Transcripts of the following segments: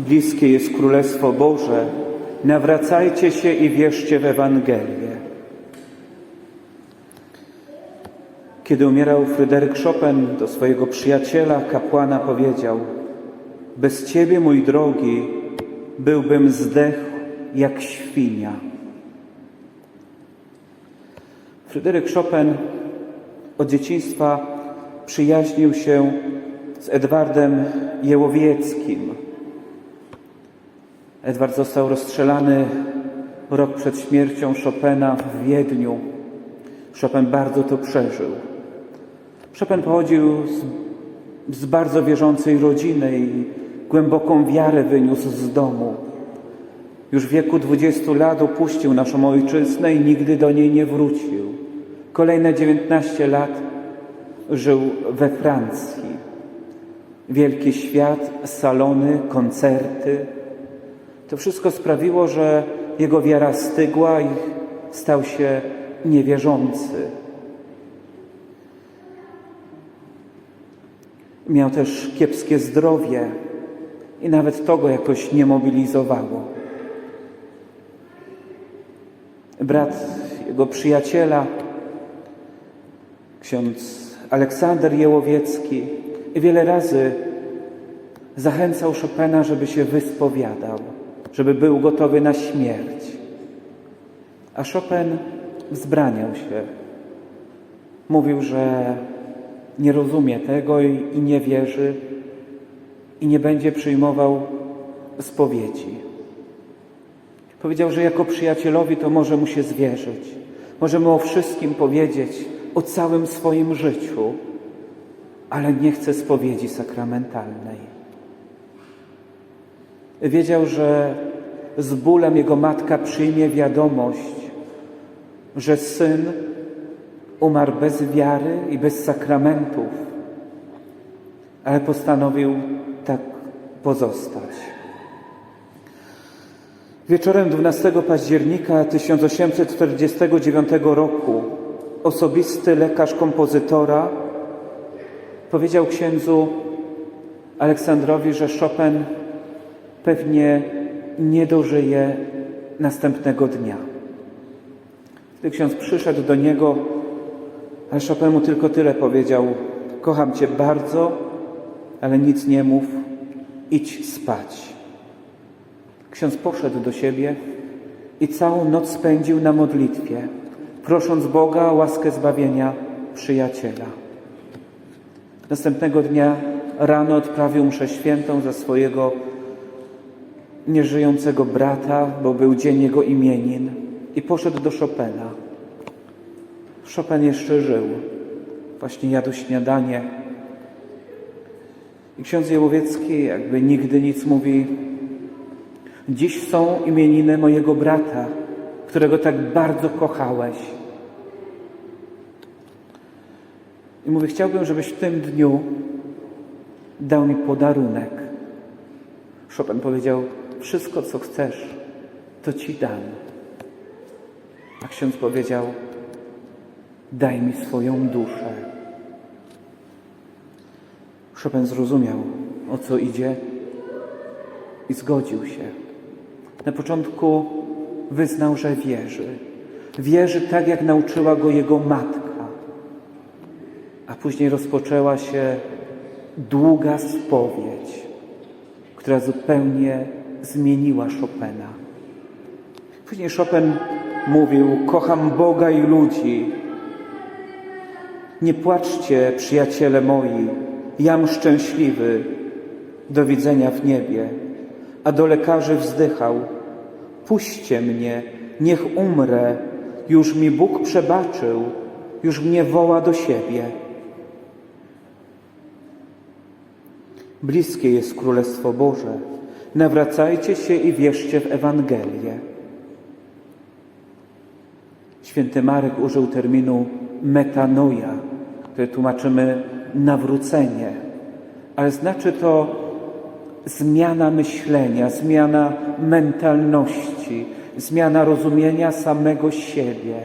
Bliskie jest Królestwo Boże. Nawracajcie się i wierzcie w Ewangelię. Kiedy umierał Fryderyk Chopin, do swojego przyjaciela, kapłana powiedział: Bez ciebie, mój drogi, byłbym zdechł jak świnia. Fryderyk Chopin od dzieciństwa przyjaźnił się z Edwardem Jełowieckim. Edward został rozstrzelany rok przed śmiercią Chopina w Wiedniu. Chopin bardzo to przeżył. Chopin pochodził z, z bardzo wierzącej rodziny i głęboką wiarę wyniósł z domu. Już w wieku 20 lat opuścił naszą ojczyznę i nigdy do niej nie wrócił. Kolejne 19 lat żył we Francji. Wielki świat, salony, koncerty. To wszystko sprawiło, że jego wiara stygła i stał się niewierzący. Miał też kiepskie zdrowie i nawet to go jakoś nie mobilizowało. Brat jego przyjaciela, ksiądz Aleksander Jełowiecki, wiele razy zachęcał Chopina, żeby się wyspowiadał, żeby był gotowy na śmierć. A Chopin wzbraniał się. Mówił, że nie rozumie tego i, i nie wierzy i nie będzie przyjmował spowiedzi. Powiedział, że jako przyjacielowi to może mu się zwierzyć. Może mu o wszystkim powiedzieć, o całym swoim życiu, ale nie chce spowiedzi sakramentalnej. Wiedział, że z bólem jego matka przyjmie wiadomość, że syn umarł bez wiary i bez sakramentów, ale postanowił tak pozostać. Wieczorem 12 października 1849 roku osobisty lekarz kompozytora powiedział księdzu Aleksandrowi, że Chopin pewnie nie dożyje następnego dnia. Gdy ksiądz przyszedł do niego, ale Chopin mu tylko tyle powiedział: Kocham cię bardzo, ale nic nie mów, idź spać. Ksiądz poszedł do siebie i całą noc spędził na modlitwie, prosząc Boga o łaskę zbawienia przyjaciela. Następnego dnia rano odprawił mszę świętą za swojego nieżyjącego brata, bo był dzień jego imienin i poszedł do Chopina. Chopin jeszcze żył. Właśnie jadł śniadanie. I ksiądz Jełowiecki jakby nigdy nic mówi. Dziś są imieniny mojego brata, którego tak bardzo kochałeś. I mówi, chciałbym, żebyś w tym dniu dał mi podarunek. Chopin powiedział, wszystko co chcesz, to ci dam. A ksiądz powiedział, daj mi swoją duszę. Chopin zrozumiał, o co idzie i zgodził się. Na początku wyznał, że wierzy. Wierzy tak, jak nauczyła go jego matka. A później rozpoczęła się długa spowiedź, która zupełnie zmieniła Chopina. Później Chopin mówił: Kocham Boga i ludzi. Nie płaczcie, przyjaciele moi, jam szczęśliwy, do widzenia w niebie. A do lekarzy wzdychał: Puśćcie mnie, niech umrę, już mi Bóg przebaczył, już mnie woła do siebie. Bliskie jest Królestwo Boże. Nawracajcie się i wierzcie w Ewangelię. Święty Marek użył terminu metanoia, który tłumaczymy nawrócenie, ale znaczy to zmiana myślenia, zmiana mentalności, zmiana rozumienia samego siebie.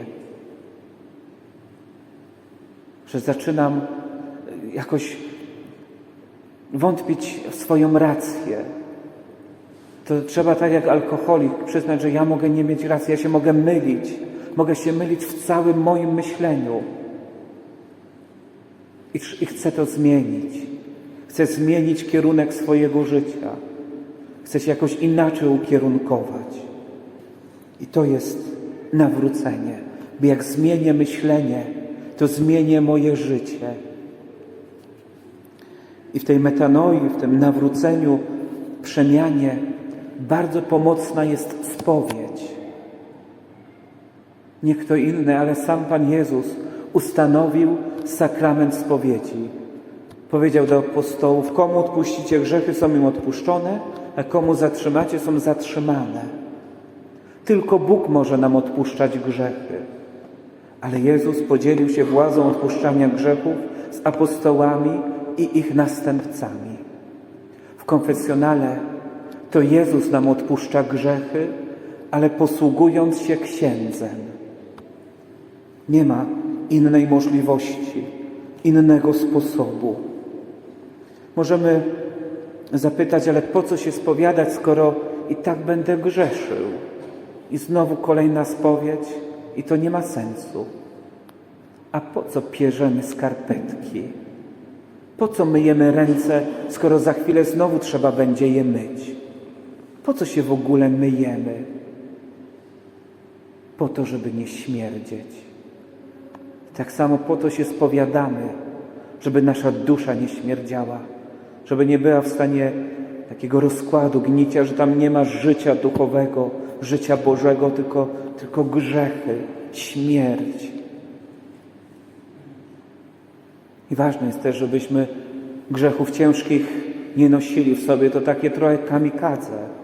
Że zaczynam jakoś wątpić w swoją rację, to trzeba tak jak alkoholik przyznać, że ja mogę nie mieć racji, ja się mogę mylić. Mogę się mylić w całym moim myśleniu. I, I chcę to zmienić. Chcę zmienić kierunek swojego życia. Chcę się jakoś inaczej ukierunkować. I to jest nawrócenie. Bo jak zmienię myślenie, to zmienię moje życie. I w tej metanoi, w tym nawróceniu, przemianie bardzo pomocna jest spowiedź. Nie kto inny, ale sam Pan Jezus ustanowił sakrament spowiedzi. Powiedział do apostołów, komu odpuścicie grzechy, są im odpuszczone, a komu zatrzymacie, są zatrzymane. Tylko Bóg może nam odpuszczać grzechy. Ale Jezus podzielił się władzą odpuszczania grzechów z apostołami i ich następcami. W konfesjonale to Jezus nam odpuszcza grzechy, ale posługując się księdzem. Nie ma innej możliwości, innego sposobu. Możemy zapytać, ale po co się spowiadać, skoro i tak będę grzeszył? I znowu kolejna spowiedź, i to nie ma sensu. A po co pierzemy skarpetki? Po co myjemy ręce, skoro za chwilę znowu trzeba będzie je myć? Po co się w ogóle myjemy? Po to, żeby nie śmierdzieć. Tak samo po to się spowiadamy, żeby nasza dusza nie śmierdziała, żeby nie była w stanie takiego rozkładu, gnicia, że tam nie ma życia duchowego, życia Bożego, tylko, tylko grzechy, śmierć. I ważne jest też, żebyśmy grzechów ciężkich nie nosili w sobie. To takie trochę kamikadze.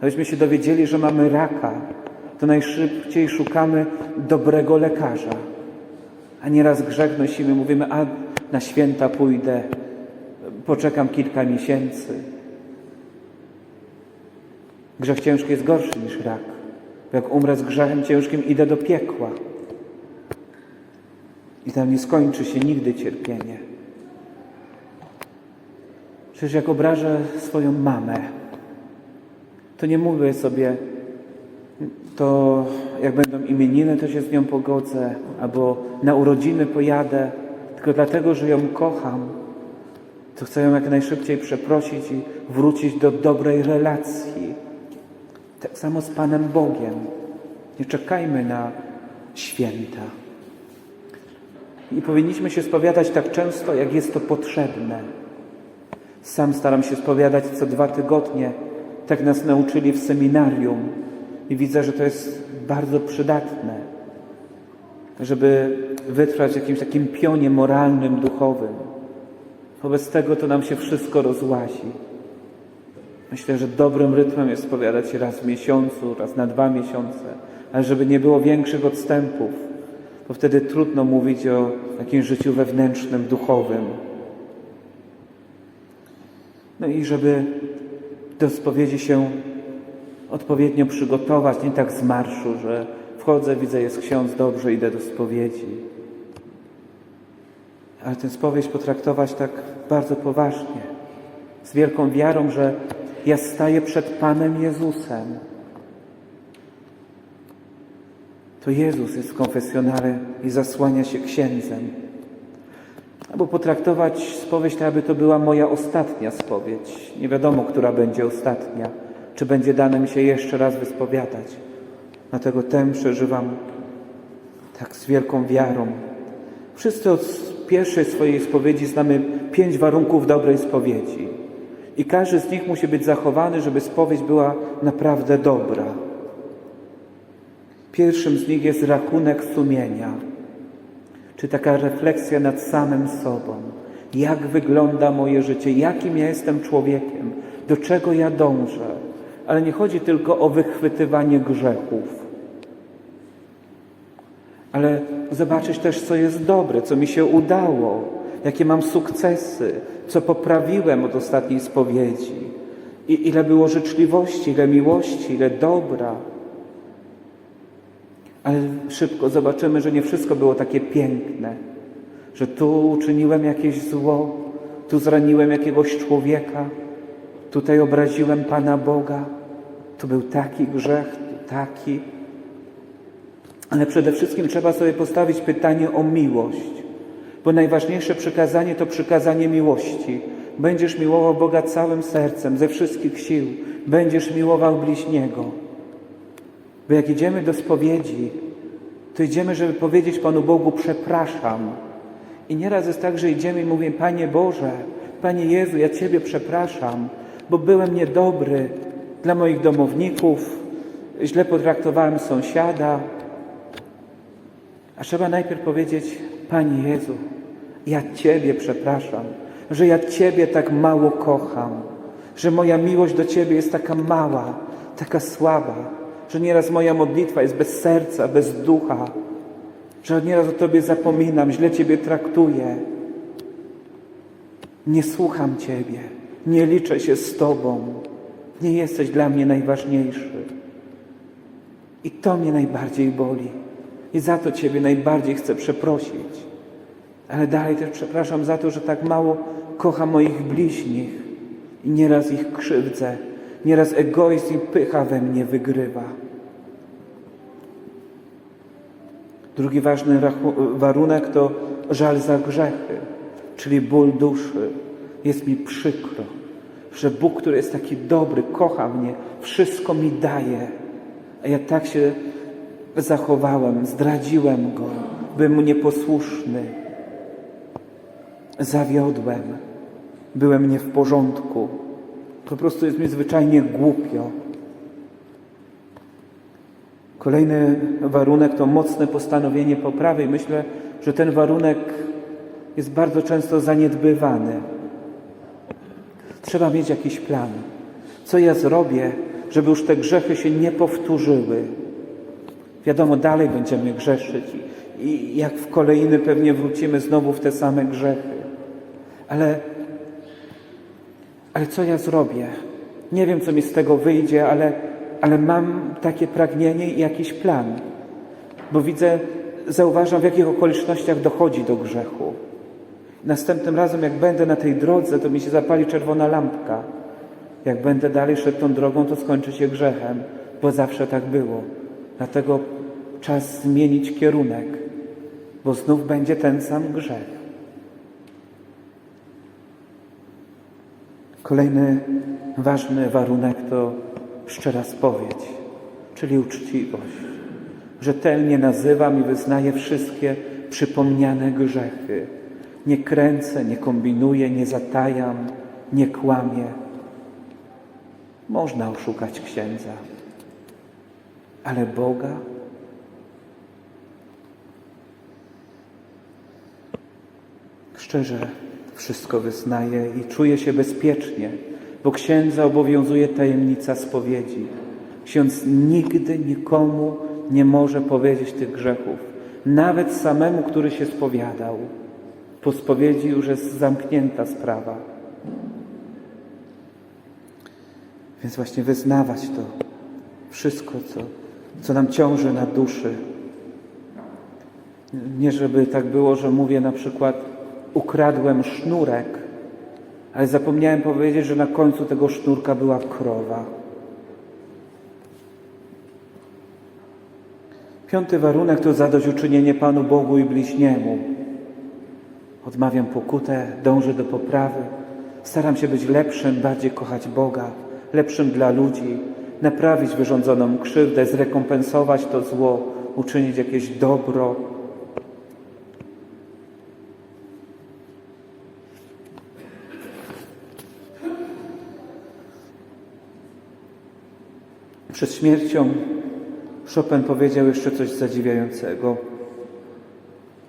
Abyśmy się dowiedzieli, że mamy raka, to najszybciej szukamy dobrego lekarza. A nieraz grzech nosimy, mówimy, a na święta pójdę, poczekam kilka miesięcy. Grzech ciężki jest gorszy niż rak. Jak umrę z grzechem ciężkim, idę do piekła. I tam nie skończy się nigdy cierpienie. Przecież jak obrażę swoją mamę, to nie mówię sobie, to jak będą imieniny, to się z nią pogodzę, albo na urodziny pojadę, tylko dlatego, że ją kocham, to chcę ją jak najszybciej przeprosić i wrócić do dobrej relacji. Tak samo z Panem Bogiem. Nie czekajmy na święta. I powinniśmy się spowiadać tak często, jak jest to potrzebne. Sam staram się spowiadać co dwa tygodnie. Tak nas nauczyli w seminarium. I widzę, że to jest bardzo przydatne, żeby wytrwać w jakimś takim pionie moralnym, duchowym. Wobec tego to nam się wszystko rozłazi. Myślę, że dobrym rytmem jest spowiadać się raz w miesiącu, raz na dwa miesiące, ale żeby nie było większych odstępów, bo wtedy trudno mówić o jakimś życiu wewnętrznym, duchowym. No i żeby do spowiedzi się odpowiednio przygotować, nie tak z marszu, że wchodzę, widzę, jest ksiądz, dobrze, idę do spowiedzi. Ale tę spowiedź potraktować tak bardzo poważnie, z wielką wiarą, że ja staję przed Panem Jezusem. To Jezus jest w konfesjonale i zasłania się księdzem. Albo potraktować spowiedź tak, aby to była moja ostatnia spowiedź. Nie wiadomo, która będzie ostatnia. Czy będzie dane mi się jeszcze raz wyspowiadać. Dlatego tę przeżywam tak z wielką wiarą. Wszyscy od pierwszej swojej spowiedzi znamy pięć warunków dobrej spowiedzi. I każdy z nich musi być zachowany, żeby spowiedź była naprawdę dobra. Pierwszym z nich jest rachunek sumienia, czy taka refleksja nad samym sobą. Jak wygląda moje życie, jakim ja jestem człowiekiem, do czego ja dążę. Ale nie chodzi tylko o wychwytywanie grzechów, ale zobaczyć też, co jest dobre, co mi się udało, jakie mam sukcesy, co poprawiłem od ostatniej spowiedzi, i ile było życzliwości, ile miłości, ile dobra. Ale szybko zobaczymy, że nie wszystko było takie piękne, że tu uczyniłem jakieś zło, tu zraniłem jakiegoś człowieka, tutaj obraziłem Pana Boga. Tu był taki grzech, taki. Ale przede wszystkim trzeba sobie postawić pytanie o miłość, bo najważniejsze przykazanie to przykazanie miłości. Będziesz miłował Boga całym sercem, ze wszystkich sił. Będziesz miłował bliźniego. Bo jak idziemy do spowiedzi, to idziemy, żeby powiedzieć Panu Bogu przepraszam. I nieraz jest tak, że idziemy i mówimy, Panie Boże, Panie Jezu, ja Ciebie przepraszam, bo byłem niedobry dla moich domowników, źle potraktowałem sąsiada. A trzeba najpierw powiedzieć, Panie Jezu, ja Ciebie przepraszam, że ja Ciebie tak mało kocham, że moja miłość do Ciebie jest taka mała, taka słaba, że nieraz moja modlitwa jest bez serca, bez ducha, że nieraz o Tobie zapominam, źle Ciebie traktuję. Nie słucham Ciebie, nie liczę się z Tobą, nie jesteś dla mnie najważniejszy. I to mnie najbardziej boli. I za to Ciebie najbardziej chcę przeprosić. Ale dalej też przepraszam za to, że tak mało kocham moich bliźnich i nieraz ich krzywdzę, nieraz egoizm i pycha we mnie wygrywa. Drugi ważny warunek to żal za grzechy, czyli ból duszy. Jest mi przykro, że Bóg, który jest taki dobry, kocha mnie, wszystko mi daje, a ja tak się zachowałem, zdradziłem Go, byłem Mu nieposłuszny, zawiodłem, byłem nie w porządku. Po prostu jest mi zwyczajnie głupio. Kolejny warunek to mocne postanowienie poprawy myślę, że ten warunek jest bardzo często zaniedbywany. Trzeba mieć jakiś plan. Co ja zrobię, żeby już te grzechy się nie powtórzyły? Wiadomo, dalej będziemy grzeszyć i jak w kolejny pewnie wrócimy znowu w te same grzechy. Ale, ale co ja zrobię? Nie wiem, co mi z tego wyjdzie, ale, ale mam takie pragnienie i jakiś plan. Bo widzę, zauważam, w jakich okolicznościach dochodzi do grzechu. Następnym razem, jak będę na tej drodze, to mi się zapali czerwona lampka. Jak będę dalej szedł tą drogą, to skończy się grzechem, bo zawsze tak było. Dlatego czas zmienić kierunek, bo znów będzie ten sam grzech. Kolejny ważny warunek to szczera spowiedź, czyli uczciwość. Rzetelnie nazywam i wyznaję wszystkie przypomniane grzechy. Nie kręcę, nie kombinuję, nie zatajam, nie kłamię. Można oszukać księdza, ale Boga szczerze wszystko wyznaję i czuję się bezpiecznie, bo księdza obowiązuje tajemnica spowiedzi. Ksiądz nigdy nikomu nie może powiedzieć tych grzechów, nawet samemu, który się spowiadał. Po spowiedzi już jest zamknięta sprawa. Więc właśnie wyznawać to wszystko, co, co nam ciąży na duszy. Nie żeby tak było, że mówię na przykład ukradłem sznurek, ale zapomniałem powiedzieć, że na końcu tego sznurka była krowa. Piąty warunek to zadośćuczynienie Panu Bogu i bliźniemu. Odmawiam pokutę, dążę do poprawy, staram się być lepszym, bardziej kochać Boga, lepszym dla ludzi, naprawić wyrządzoną krzywdę, zrekompensować to zło, uczynić jakieś dobro. Przed śmiercią Chopin powiedział jeszcze coś zadziwiającego.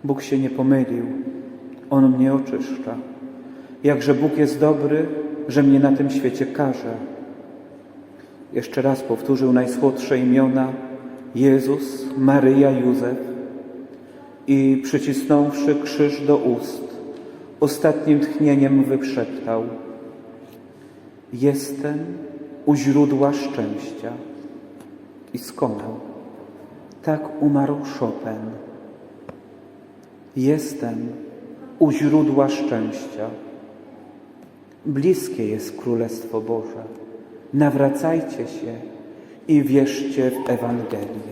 Bóg się nie pomylił, On mnie oczyszcza. Jakże Bóg jest dobry, że mnie na tym świecie karze. Jeszcze raz powtórzył najsłodsze imiona Jezus, Maryja, Józef i przycisnąwszy krzyż do ust, ostatnim tchnieniem wyprzeptał Jestem u źródła szczęścia i skonał. Tak umarł Chopin. Jestem u źródła szczęścia. Bliskie jest Królestwo Boże. Nawracajcie się i wierzcie w Ewangelię.